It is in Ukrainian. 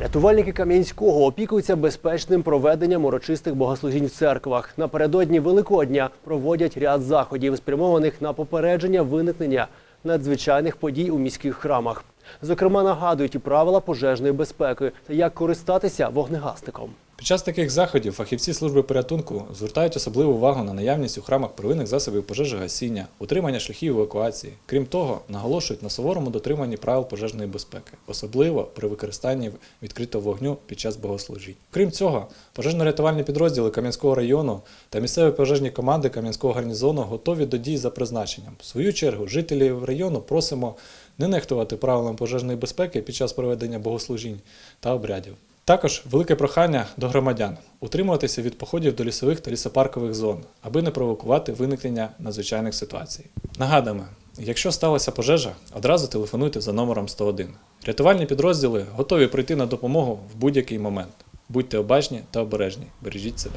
Рятувальники Кам'янського опікуються безпечним проведенням урочистих богослужінь в церквах. Напередодні Великодня проводять ряд заходів, спрямованих на попередження виникнення надзвичайних подій у міських храмах. Зокрема, нагадують і правила пожежної безпеки та як користатися вогнегасником. Під час таких заходів фахівці служби порятунку звертають особливу увагу на наявність у храмах первинних засобів пожежогасіння, утримання шляхів евакуації. Крім того, наголошують на суворому дотриманні правил пожежної безпеки, особливо при використанні відкритого вогню під час богослужінь. Крім цього, пожежно-рятувальні підрозділи Кам'янського району та місцеві пожежні команди Кам'янського гарнізону готові до дій за призначенням. В свою чергу, жителів району просимо не нехтувати правилам пожежної безпеки під час проведення богослужінь та обрядів. Також велике прохання до громадян утримуватися від походів до лісових та лісопаркових зон, аби не провокувати виникнення надзвичайних ситуацій. Нагадуємо, якщо сталася пожежа, одразу телефонуйте за номером 101. Рятувальні підрозділи готові прийти на допомогу в будь-який момент. Будьте обачні та обережні, бережіть себе.